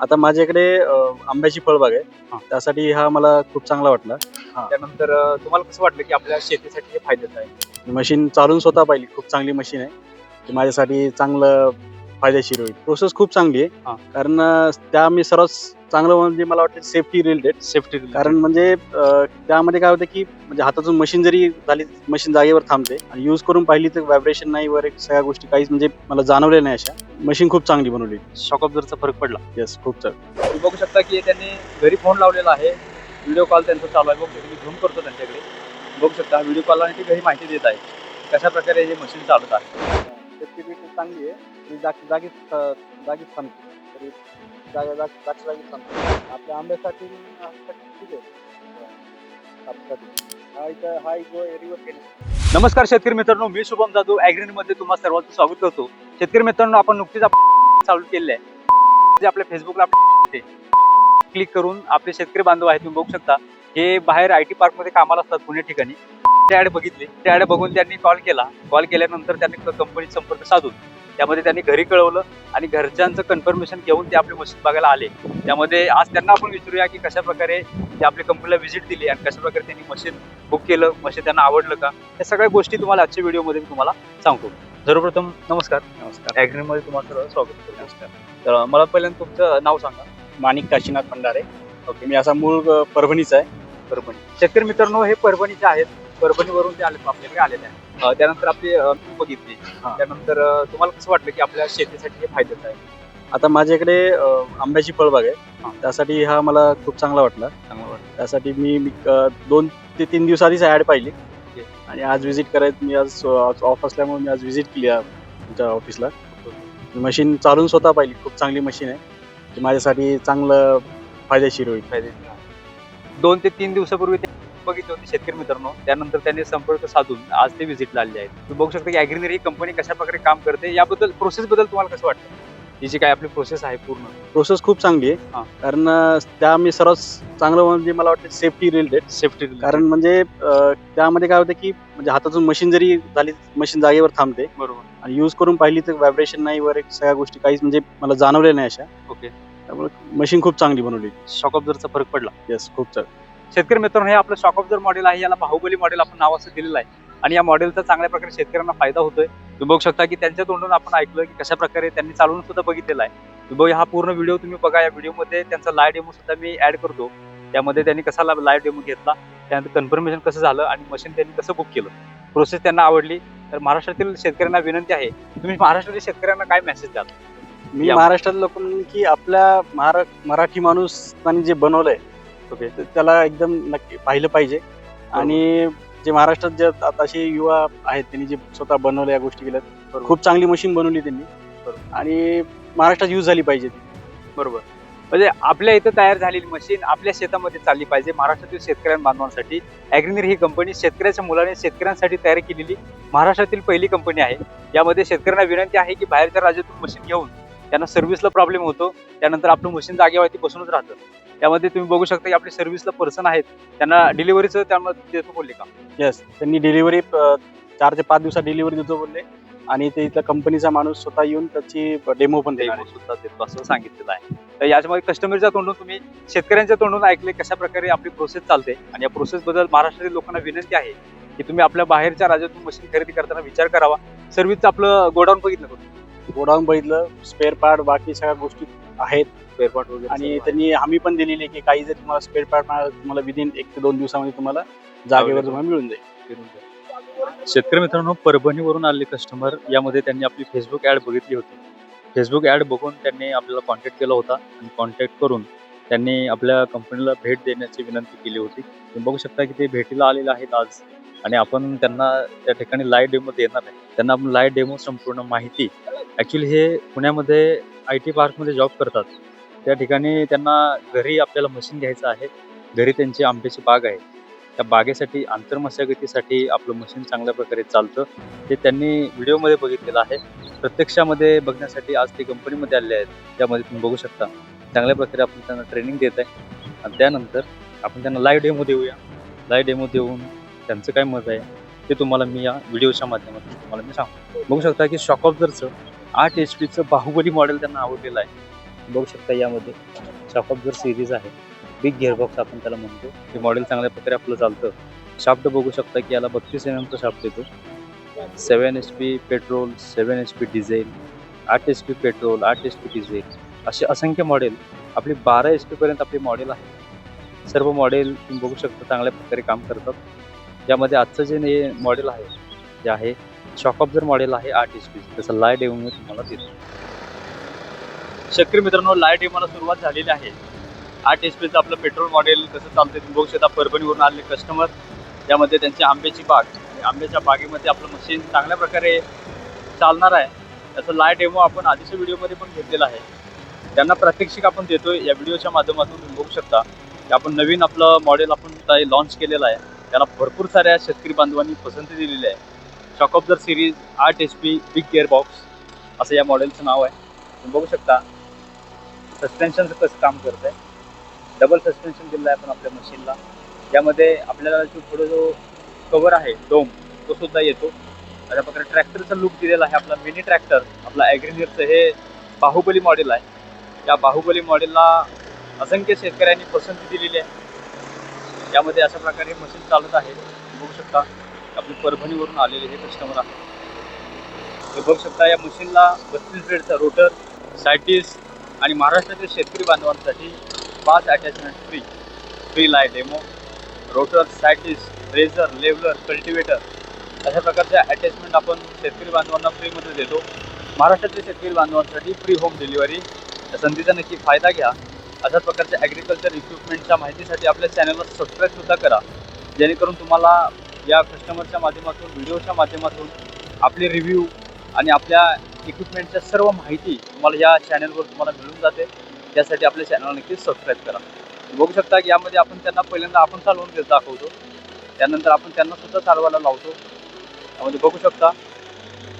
आता माझ्याकडे अ, आंब्याची फळबाग हा. आहे त्यासाठी हा मला खूप चांगला वाटला. त्यानंतर अं, तुम्हाला कसं वाटलं की आपल्या शेतीसाठी हे फायद्याचं आहे? मशीन चालून स्वतः पाहिली. खूप चांगली मशीन आहे. ती माझ्यासाठी चांगलं फायदेशीर होईल. प्रोसेस खूप चांगली हा. आहे कारण अ, त्या मी सर्वात चांगलं म्हणजे मला वाटतं सेफ्टी रिलेटेड सेफ्टी कारण म्हणजे त्यामध्ये काय होतं की म्हणजे हातातून मशीन जरी झाली मशीन जागेवर थांबते आणि यूज करून पाहिली तर व्हायब्रेशन नाही वगैरे सगळ्या गोष्टी काहीच म्हणजे मला जाणवल्या नाही अशा. मशीन खूप चांगली बनवली. शॉक ऑब्झरचा फरक पडला. येस खूप चांगली तुम्ही बघू शकता की त्यांनी घरी फोन लावलेला आहे. व्हिडिओ कॉल त्यांचा चालू आहे. बघू मी झूम करतो त्यांच्याकडे. बघू शकता व्हिडिओ कॉलला ती घरी माहिती देत आहे. कशा प्रकारे हे मशीन चालत आहे सेफ्टी चांगली आहे. जागी जागीच जागीच थांबते. जागेला जागा जाग आपल्या आंब्यासाठी अ, हा केला नमस्कार शेतकरी मित्रांनो मी शुभम जाधव ॲग्रीन मध्ये तुम्हा सर्वांचं स्वागत करतो. शेतकरी मित्रांनो आपण नुकतीच चालू केले आहे जे आपल्या फेसबुकला क्लिक करून आपले शेतकरी बांधव आहेत तुम्ही बघू शकता. हे बाहेर आय टी पार्कमध्ये कामाला असतात पुणे ठिकाणी. ते ॲड बघितली. ते ॲड बघून त्यांनी कॉल केला. कॉल केल्यानंतर त्यांनी कंपनीत संपर्क साधून त्यामध्ये त्यांनी घरी कळवलं आणि घरच्यांचं कन्फर्मेशन घेऊन ते आपले मशीन बघायला आले. त्यामध्ये आज त्यांना आपण विचारूया की कशा प्रकारे ते आपल्या कंपनीला व्हिजिट दिली आणि कशा प्रकारे त्यांनी मशीन बुक केलं मशीन त्यांना आवडलं का? या सगळ्या गोष्टी तुम्हाला आजच्या व्हिडिओमध्ये मी तुम्हाला सांगतो. सर्वप्रथम नमस्कार. नमस्कार. ॲग्रीमध्ये तुम्हाला सर्व स्वागत करतो. नमस्कार. तर मला पहिल्यांदा तुमचं नाव सांगा. माणिक काशीनाथ भंडारे. ओके मी असा मूळ परभणीचा आहे. परभणी. शेतकरी मित्रांनो हे परभणीचे आहेत. परभणीवरून ते आले आपल्याकडे आलेले आहेत. अं, त्यानंतर आपली अं, बघितली. हा. त्यानंतर अं, तुम्हाला कसं वाटलं की आपल्या शेतीसाठी हे फायद्याचं आहे? आता माझ्याकडे अ, आंब्याची फळबाग हा. आहे त्यासाठी हा मला खूप चांगला वाटला. चांगलं वाटलं. त्यासाठी मी मी, अ, दोन ते तीन दिवस आधीच ऍड पाहिली. ओके. आणि आज व्हिजिट करायचं मी आज ऑफ असल्यामुळे मी आज व्हिजिट केली आहे तुमच्या ऑफिसला. मशीन चालून स्वतः पाहिली. खूप चांगली मशीन आहे. ती माझ्यासाठी चांगलं फायदेशीर होईल. फायद्याचं आहे. दोन ते तीन दिवसापूर्वी ते बघितले होते शेतकरी मित्रांनो. त्यानंतर त्यांनी संपर्क साधून आज ते व्हिजिटला आलेले आहेत. तुम्ही बघू शकता की ॲग्रिनरी ही कंपनी कशा प्रकारे काम करते याबद्दल प्रोसेस बद्दल तुम्हाला कसं वाटतं? ही जी काय आपली प्रोसेस आहे पूर्ण. प्रोसेस खूप चांगली. आहे. कारण त्या मी सर्वात चांगलं म्हणजे मला वाटतं सेफ्टी रिलेटेड सेफ्टी कारण म्हणजे त्यामध्ये काय होतं की म्हणजे हातातून मशीन जरी झाली मशीन जागेवर थांबते. बरोबर. आणि यूज करून पाहिली तर व्हायब्रेशन नाही वगैरे सगळ्या गोष्टी काहीच म्हणजे मला जाणवल्या नाही अशा. ओके त्यामुळे मशीन खूप चांगली बनवली. शॉक ऑब्झरचा फरक पडला. येस खूप चांगली. शेतकरी मित्रांनो हे आपलं शॉक ऑब्झर मॉडेल आहे याला बाहुबली मॉडेल आपण नाव असं दिलेलं आहे. आणि या मॉडेलचा चांगल्या प्रकारे शेतकऱ्यांना फायदा होतोय. तुम्ही बघू शकता की त्यांच्या तोंडून आपण ऐकलं की कशा प्रकारे त्यांनी चालवून सुद्धा बघितलेला आहे. तुम्ही हा पूर्ण व्हिडिओ तुम्ही बघा या व्हिडिओमध्ये त्यांचा लाईव्ह डेमो सुद्धा मी ऍड करतो. त्यामध्ये त्यांनी कसा लाईव्ह डेमो घेतला त्यानंतर कन्फर्मेशन कसं झालं आणि मशीन त्यांनी कसं बुक केलं. प्रोसेस त्यांना आवडली. तर महाराष्ट्रातील शेतकऱ्यांना विनंती आहे तुम्ही महाराष्ट्रातील शेतकऱ्यांना काय मेसेज द्याल? मी या- महाराष्ट्रात लोकांनी की आपल्या महारा मराठी माणूसांनी जे बनवलंय तर त्याला एकदम नक्की पाहिलं पाहिजे. आणि जे महाराष्ट्रात जे आता असे युवा आहेत त्यांनी जे स्वतः बनवल्या या गोष्टी केल्या. खूप चांगली मशीन बनवली त्यांनी. आणि महाराष्ट्रात यूज झाली पाहिजे ती. बरोबर. म्हणजे आपल्या इथं तयार झालेली मशीन आपल्या शेतामध्ये चालली पाहिजे. महाराष्ट्रातील शेतकऱ्यां बांधवांसाठी ॲग्रिनर ही कंपनी शेतकऱ्याच्या मुलाने शेतकऱ्यांसाठी तयार केलेली महाराष्ट्रातील पहिली कंपनी आहे. यामध्ये शेतकऱ्यांना विनंती आहे की बाहेरच्या राज्यातून मशीन घेऊन त्यांना सर्व्हिसला प्रॉब्लेम होतो. त्यानंतर आपलं मशीन जागेवरती बसूनच राहतं. त्यामध्ये तुम्ही बघू शकता की आपले सर्व्हिसला पर्सन आहेत. त्यांना डिलिव्हरीचं त्यामध्ये देतो बोलले का? येस त्यांनी डिलिव्हरी चार ते पाच दिवसात डिलिव्हरी देतो बोलले. आणि ते इथला कंपनीचा माणूस स्वतः येऊन त्याची डेमो पण देणार सुद्धा देतो असं सांगितलेलं आहे. तर याच्यामध्ये कस्टमरच्या तोंडून तुम्ही शेतकऱ्यांच्या तोंडून ऐकले कशा प्रकारे आपली प्रोसेस चालते. आणि या प्रोसेस बद्दल महाराष्ट्रातील लोकांना विनंती आहे की तुम्ही आपल्या बाहेरच्या राज्यातून मशीन खरेदी करताना विचार करावा. सर्व्हिसचं आपलं गोडाऊन बघितलं? गोडाऊन बघितलं स्पेअर पार्ट बाकी सगळ्या गोष्टी आहेत स्पेअर पार्ट वगैरे आणि सर्व आहे. त्यांनी हमी पण दिलेली आहे की काही जर तुम्हाला स्पेअर पार्ट मिळालं तुम्हाला विदिन एक ते दोन दिवसामध्ये तुम्हाला जागेवर. तुम्हाला मिळून जाईल फिरून. शेतकरी मित्रांनो परभणीवरून आले कस्टमर यामध्ये त्यांनी आपली फेसबुक ॲड बघितली होती फेसबुक ॲड बघून त्यांनी आपल्याला कॉन्टॅक्ट केला होता आणि कॉन्टॅक्ट करून त्यांनी आपल्या कंपनीला भेट देण्याची विनंती केली होती तुम्ही बघू शकता की ते भेटीला आलेले आहेत आज आणि आपण त्यांना त्या ठिकाणी लाईव्ह डेमो देणार आहे त्यांना आपण लाईव्ह डेमो संपूर्ण माहिती ॲक्च्युली हे पुण्यामध्ये आय टी पार्कमध्ये जॉब करतात. त्या ठिकाणी त्यांना घरी आपल्याला मशीन घ्यायचं आहे. घरी त्यांची आंब्याची बाग आहे. त्या बागेसाठी आंतरमशागतीसाठी आपलं मशीन चांगल्या प्रकारे चालतं. ते त्यांनी व्हिडिओमध्ये बघितलेलं आहे. प्रत्यक्षामध्ये बघण्यासाठी आज ते कंपनीमध्ये आले आहेत. त्यामध्ये तुम्ही बघू शकता. चांगल्या प्रकारे आपण त्यांना ट्रेनिंग देत आहे. आणि त्यानंतर आपण त्यांना लाईव्ह डेमो देऊया. लाईव्ह डेमो देऊन त्यांचं काय मत आहे ते तुम्हाला मी या व्हिडिओच्या माध्यमातून तुम्हाला मी सांगतो. बघू शकता की शॉक ऑब्झरचं आठ एच पीचं बाहुबली मॉडेल त्यांना आवडलेलं आहे. बघू शकता यामध्ये शॉक जर सिरीज आहे. बिग गिअरबॉक्स आपण त्याला म्हणतो. हे मॉडेल चांगल्या प्रकारे आपलं चालतं. शाफ्ट बघू शकता की याला बत्तीस एम एमचा शाफ्ट येतो. Seven H P petrol seven H P diesel आठ एच पी पेट्रोल आठ एच पी डिझेल असे असंख्य मॉडेल आपली बारा एच पीपर्यंत आपली मॉडेल आहे. सर्व मॉडेल तुम्ही बघू शकता चांगल्या प्रकारे काम करतात. यामध्ये आजचं जे मॉडेल आहे जे आहे शॉक जर मॉडेल आहे आठ एच पी त्याचं लाइट येऊन मी तुम्हाला देतो. शेतकरी मित्रांनो लाइट येऊन सुरुवात झालेली आहे. आठ एच पीचं आपलं पेट्रोल मॉडेल कसं चालतं तुम्ही बघू शकता परभणीवरून आलेले कस्टमर यामध्ये त्यांची आंब्याची बाग. आंब्याच्या बागेमध्ये आपलं मशीन चांगल्या प्रकारे चालणार आहे. त्याचं लाइट डेमो आपण आधीच्या व्हिडिओमध्ये पण घेतलेला आहे. त्यांना प्रात्यक्षिक आपण देतो या व्हिडिओच्या माध्यमातून तुम्ही बघू शकता. की आपण नवीन आपलं मॉडेल आपण लॉन्च केलेलं आहे. त्याला भरपूर साऱ्या शेतकरी बांधवांनी पसंती दिलेली आहे. शॉकअप जर सिरीज आठ H P big gear box असं या मॉडेलचं नाव आहे. तुम्ही बघू शकता सस्पेन्शनचं कसं काम करत आहे डबल सस्पेन्शन दिलं आहे आपण आपल्या मशीनला यामध्ये आपल्याला जो थोडं जो कवर आहे डोम तो सुद्धा येतो. अशा प्रकारे ट्रॅक्टरचा लुक दिलेला आहे आपला मिनी ट्रॅक्टर आपला ॲग्रिनियरचं हे बाहुबली मॉडेल आहे. या बाहुबली मॉडेलला असंख्य शेतकऱ्यांनी पसंती दिलेली आहे. यामध्ये अशा प्रकारे मशीन चालत आहे. बघू शकता आपली परभणीवरून आलेले हे कस्टमर आहे हे बघू शकता या मशीनला बत्तीस ब्रेडचा रोटर सायटीस आणि महाराष्ट्रातील शेतकरी बांधवांसाठी पाच attachment free free live demo rotor CITES रेझर लेवलर कल्टिवेटर अशा प्रकारच्या अटॅचमेंट आपण शेतकरी बांधवांना फ्रीमध्ये देतो. महाराष्ट्रातील शेतकरी बांधवांसाठी फ्री होम डिलिव्हरी या संधीचा नक्की फायदा घ्या. अशाच प्रकारच्या ॲग्रिकल्चर इक्विपमेंटच्या माहितीसाठी आपल्या चॅनलवर सबस्क्राईबसुद्धा करा. जेणेकरून तुम्हाला या कस्टमरच्या माध्यमातून व्हिडिओच्या माध्यमातून आपले रिव्ह्यू आणि आपल्या इक्विपमेंटच्या सर्व माहिती तुम्हाला या चॅनलवर तुम्हाला मिळून जाते. त्यासाठी आपल्या चॅनलला नक्कीच सबस्क्राईब करा. बघू शकता की यामध्ये आपण त्यांना पहिल्यांदा आपण चालवून देत दाखवतो. त्यानंतर आपण त्यांना सुद्धा चालवायला लावतो. त्यामध्ये बघू शकता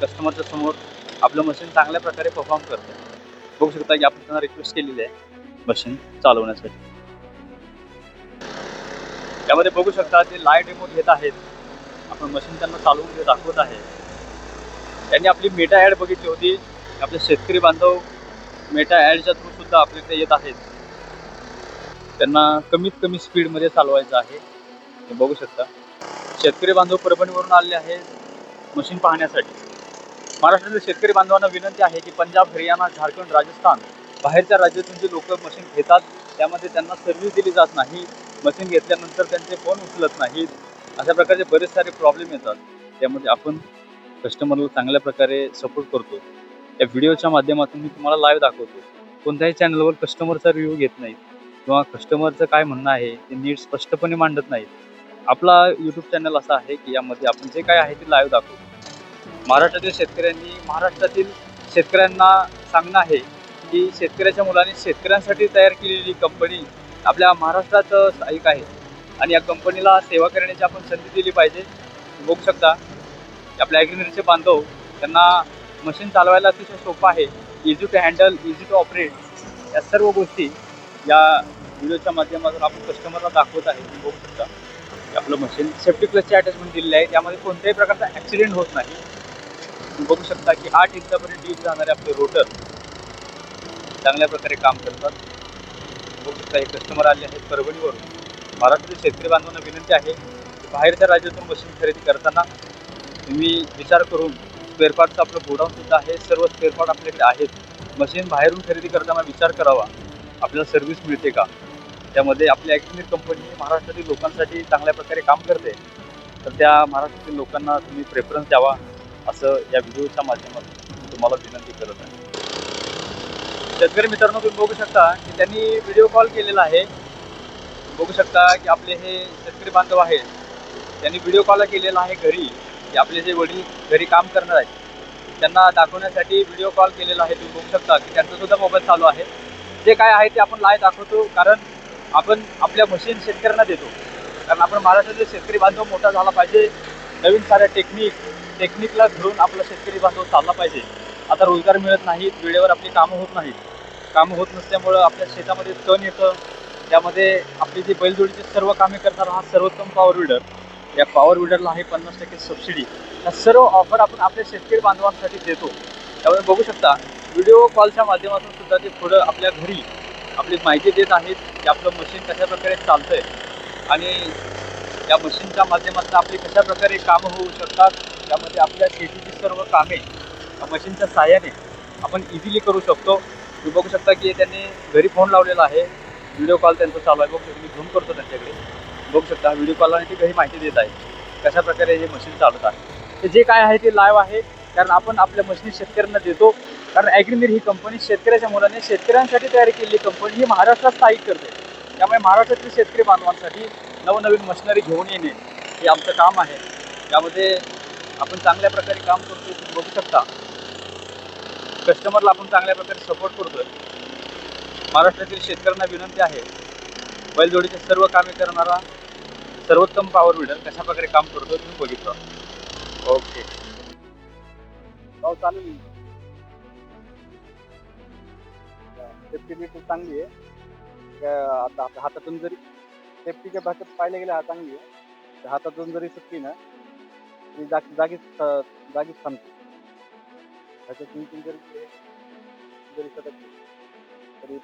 कस्टमरच्या समोर आपलं मशीन चांगल्या प्रकारे परफॉर्म करतं बघू शकता की आपण त्यांना रिक्वेस्ट केलेली आहे. मशीन चालवण्यासाठी. त्यामध्ये बघू शकता ते लाइट डेमो घेत आहेत आपण मशीन त्यांना चालवून दाखवत आहे. त्यांनी आपली मेटा ॲड बघितली होती. आपले शेतकरी बांधव मेटा ॲडच्या थ्रू सुद्धा आपल्याकडे येत आहेत. त्यांना कमीत कमी स्पीडमध्ये चालवायचं आहे. हे बघू शकता. शेतकरी बांधव परभणीवरून आलेले आहेत मशीन पाहण्यासाठी. महाराष्ट्रातील शेतकरी बांधवांना विनंती आहे की पंजाब हरियाणा झारखंड राजस्थान बाहेरच्या राज्यातून जे लोक मशीन घेतात त्यामध्ये त्यांना सर्व्हिस दिली जात नाही. मशीन घेतल्यानंतर त्यांचे फोन उचलत नाहीत. अशा प्रकारचे बरेच सारे प्रॉब्लेम येतात. त्यामध्ये आपण कस्टमरला चांगल्या प्रकारे सपोर्ट करतो. या व्हिडिओच्या माध्यमातून मी तुम्हाला लाईव्ह दाखवतो. कोणत्याही चॅनलवर कस्टमरचा रिव्ह्यू घेत नाही किंवा कस्टमरचं काय म्हणणं आहे ते नीट स्पष्टपणे मांडत नाहीत. आपला यूट्यूब चॅनल असा आहे की यामध्ये आपण जे काय आहे ते लाईव्ह दाखवतो. महाराष्ट्रातील शेतकऱ्यांनी महाराष्ट्रातील शेतकऱ्यांना सांगणं आहे की शेतकऱ्याच्या मुलांनी शेतकऱ्यांसाठी तयार केलेली कंपनी आपल्या महाराष्ट्रात स्थायिक आहे. आणि या कंपनीला सेवा करण्याची आपण संधी दिली पाहिजे. बघू शकता आपल्या ॲग्रिनरीचे बांधव त्यांना मशीन चालवायला अतिशय सोपं आहे. Easy to handle easy to operate या सर्व गोष्टी या व्हिडिओच्या माध्यमातून आपण कस्टमरला दाखवत आहे. तुम्ही बघू शकता आपलं मशीन सेफ्टी प्लसचे अटॅचमेंट दिलेले आहे. त्यामध्ये कोणत्याही प्रकारचा ॲक्सिडेंट होत नाही. तुम्ही बघू शकता की आठ इंचापर्यंत डीप जाणारे आपले रोटर चांगल्या प्रकारे काम करतात. बघू कस्टमर आले आहेत परभणीवरून. महाराष्ट्रातील शेतकरी बांधवांना विनंती आहे की बाहेरच्या राज्यातून मशीन खरेदी करताना तुम्ही विचार करून स्पेअरपार्टचं आपलं गोडाऊन सुद्धा आहे सर्व स्पेअरपार्ट आपल्याकडे आहेत. मशीन बाहेरून खरेदी करताना विचार करावा. आपल्याला सर्व्हिस मिळते का? त्यामध्ये आपली ॲक्च्युली कंपनी महाराष्ट्रातील लोकांसाठी चांगल्या प्रकारे काम करते. तर त्या महाराष्ट्रातील लोकांना तुम्ही प्रेफरन्स द्यावा असं या व्हिडिओच्या माध्यमातून तुम्हाला विनंती करत आहे. शेतकरी मित्रांनो तुम्ही बघू शकता की त्यांनी व्हिडिओ कॉल केलेला आहे. बघू शकता की आपले हे शेतकरी बांधव आहेत त्यांनी व्हिडिओ कॉल केलेला आहे घरी. की आपले जे वडील घरी काम करणार आहेत त्यांना दाखवण्यासाठी व्हिडिओ कॉल केलेला आहे. तुम्ही बघू शकता की त्यांचा सुद्धा मोबाईल चालू आहे. जे काय आहे ते आपण लाय दाखवतो कारण आपण आपल्या मशीन शेतकऱ्यांना देतो. कारण आपण महाराष्ट्रातील शेतकरी बांधव मोठा झाला पाहिजे. नवीन साऱ्या टेक्निक टेक्निकला धरून आपला शेतकरी बांधव चालला पाहिजे. आता रोजगार मिळत नाहीत वेळेवर आपली कामं होत नाहीत. कामं होत नसल्यामुळं आपल्या शेतामध्ये तण येतं. त्यामध्ये आपली जी बैलजोडीचे सर्व कामे करणारा हा सर्वोत्तम पॉवर विडर या पॉवर विडरला आहे पन्नास टक्के सबसिडी या सर्व ऑफर आपण आपल्या शेतकरी बांधवांसाठी देतो. त्यामुळे बघू शकता व्हिडिओ कॉलच्या माध्यमातून सुद्धा ते पुढं आपल्या घरी आपली माहिती देत आहेत की आपलं मशीन कशा प्रकारे चालतंय. आणि या मशीनच्या माध्यमातून आपली कशा प्रकारे कामं होऊ शकतात त्यामध्ये आपल्या शेतीची सर्व कामे मशीनच्या सहाय्याने आपण इझिली करू शकतो. तुम्ही बघू शकता की त्यांनी घरी फोन लावलेला आहे. व्हिडिओ कॉल त्यांचा चालू आहे. बघू शकता मी झूम करतो त्यांच्याकडे. बघू शकता व्हिडिओ कॉलने ती घरी माहिती देत आहे. कशा प्रकारे हे मशीन चालत आहे ते जे काय आहे ते लाईव्ह आहे. कारण आपण आपल्या मशीन शेतकऱ्यांना देतो. कारण ॲग्रीमिर ही कंपनी शेतकऱ्याच्या मुलाने शेतकऱ्यांसाठी तयारी केलेली कंपनी ही महाराष्ट्रात स्थायिक करते. त्यामुळे महाराष्ट्रातील शेतकरी बांधवांसाठी नवनवीन मशिनरी घेऊन येणे हे आमचं काम आहे. त्यामध्ये आपण चांगल्या प्रकारे काम करतो बघू शकता. कस्टमरला आपण चांगल्या प्रकारे सपोर्ट करतोय. महाराष्ट्रातील शेतकऱ्यांना विनंती आहे बैलजोडीचे सर्व कामे करणारा सर्वोत्तम पॉवर विडर कशा प्रकारे काम करतो तुम्ही बघितलं. ओके पाऊस चालेल सेफ्टी खूप चांगली आहे. आता हातातून जरी सेफ्टीच्या भाषेत पाहिलं गेलं हा चांगली आहे. हातातून जरी सुटली ना तरी जागी जागीच जागीच थांबते. ह्याच्या तीन जरी जरी सटकली तरी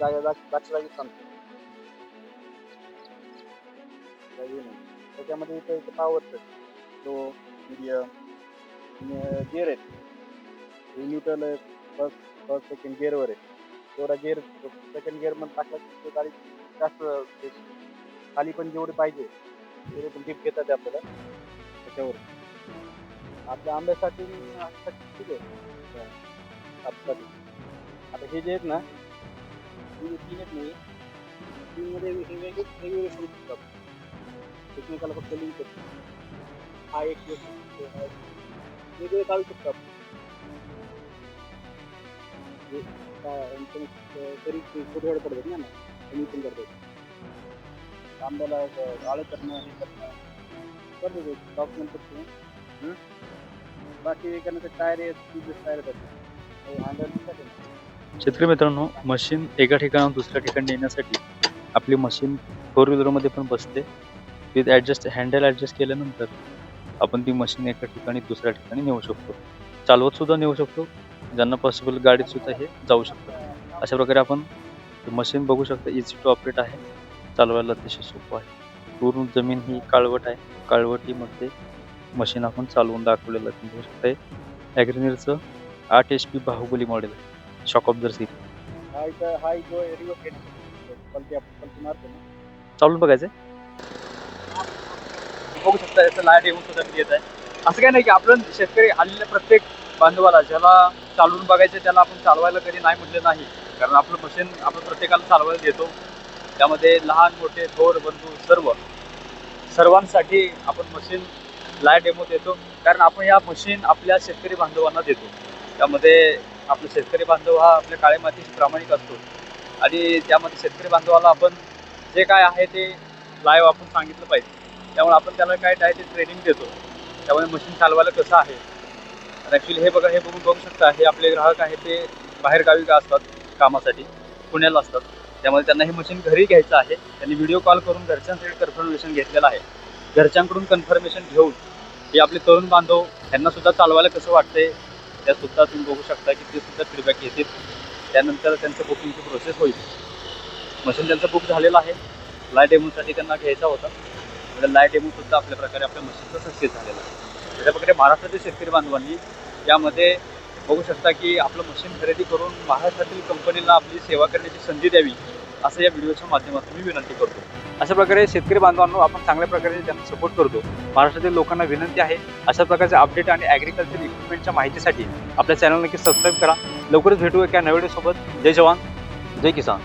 जागा जाग जागच्या जागीच सांगतो नाही. त्याच्यामध्ये इथं इथं पावर तो मीडियम गेअर आहेत. न्यूट्रल फर्स्ट फर्स्ट सेकंड गिअरवर आहे तेवढा गिअर सेकंड गिअरमध्ये टाकला की ते गाडी जास्त ते खाली पण जेवढे पाहिजे तेवढे पण टिप घेतात आपल्याला. त्याच्यावर. आपल्या आंब्यासाठी ठीक आहे कापसासाठी आता हे जे आहेत ना तीन आहेत नाही तीनमध्ये वेगळे वेगवेगळे करू शकतो एकमेकाला फक्त लिंक करतो हा एक गोष्ट आहे. वेगळे काढू शकतो तरी छोटे पडतात ना कमी पण करतात आंब्याला आळं करणं हे करणं करतो डॉक्युमेंट करतो? बाकी टायर टायर शेतकरी मित्रांनो मशीन एका ठिकाणाहून दुसऱ्या ठिकाणी नेण्यासाठी आपली मशीन फोर व्हीलरमध्ये पण बसते. विथ ॲडजस्ट हँडल ॲडजस्ट केल्यानंतर आपण ती मशीन एका ठिकाणी दुसऱ्या ठिकाणी नेऊ शकतो. चालवत सुद्धा नेऊ शकतो. ज्यांना पॉसिबल गाडीत सुद्धा हे जाऊ शकतं. अशा प्रकारे आपण मशीन बघू शकता. इझी टू ऑपरेट आहे. चालवायला अतिशय सोपं आहे. पूर्ण जमीन ही काळवट आहे. काळवटीमध्ये मशीन आपण चालवून दाखवलेलं आहे. तुम्ही बघू शकता ॲग्रिनिरचं आठ H P Bahubali model shock off जर इथं जो रिवर्स गेट पलटी आपण पलटी मारतो ना. चालून बघायचं बघू शकता याचं लाइट येऊन सुद्धा घेत आहे. असं काय नाही की आपण शेतकरी हल्लेल्या प्रत्येक बांधवाला ज्याला चालवून बघायचे त्याला आपण चालवायला कधी नाही म्हटले नाही. कारण आपलं मशीन आपण प्रत्येकाला चालवायला देतो. त्यामध्ये लहान मोठे थोर बंधू सर्व. सर्वांसाठी आपण मशीन लाय डेमो देतो. कारण आपण या मशीन आपल्या शेतकरी बांधवांना देतो. त्यामध्ये आपला शेतकरी बांधव हा आपल्या काळ्या मातीशी प्रामाणिक असतो. आणि त्यामध्ये शेतकरी बांधवाला आपण जे काय आहे ते लाईव्ह आपण सांगितलं पाहिजे. त्यामुळे आपण त्याला काय आहे ते ट्रेनिंग देतो. त्यामुळे मशीन चालवायला कसं आहे? ॲक्च्युली हे बघा हे बघून बघू शकता. हे आपले ग्राहक आहे ते बाहेरगावी का असतात? कामासाठी. पुण्याला असतात. त्यामुळे त्यांना हे मशीन घरी घ्यायचं आहे. त्यांनी व्हिडिओ कॉल करून घरच्यांसाठी कन्फर्मेशन घेतलेलं आहे. घरच्यांकडून कन्फर्मेशन घेऊन हे आपले तरुण बांधव त्यांना सुद्धा चालवायला कसं वाटतंय त्या सुद्धा तुम्ही बघू शकता की ते सुद्धा फीडबॅक येतील. त्यानंतर त्यांचं बुकिंगची प्रोसेस होईल. मशीन त्यांचं बुक झालेलं आहे. लाइट डेमोसाठी त्यांना घ्यायचा होता. म्हणजे लाइट डेमोसुद्धा आपल्या प्रकारे आपल्या मशीनचा सक्सेस झालेला आहे. त्याच्या प्रकारे महाराष्ट्रातील शेतकरी बांधवांनी यामध्ये बघू शकता की आपलं मशीन खरेदी करून महाराष्ट्रातील कंपनीला आपली सेवा करण्याची संधी द्यावी. असं या व्हिडिओच्या माध्यमातून मी विनंती करतो. अशा प्रकारे शेतकरी बांधवांनो आपण चांगल्या प्रकारे त्यांना सपोर्ट करतो. महाराष्ट्रातील लोकांना विनंती आहे अशा प्रकारचे अपडेट आणि ॲग्रिकल्चर इक्विपमेंटच्या माहितीसाठी आपल्या चॅनल नक्की सबस्क्राईब करा. लवकरच भेटू एका नवीन सोबत. जय जवान. जय किसान.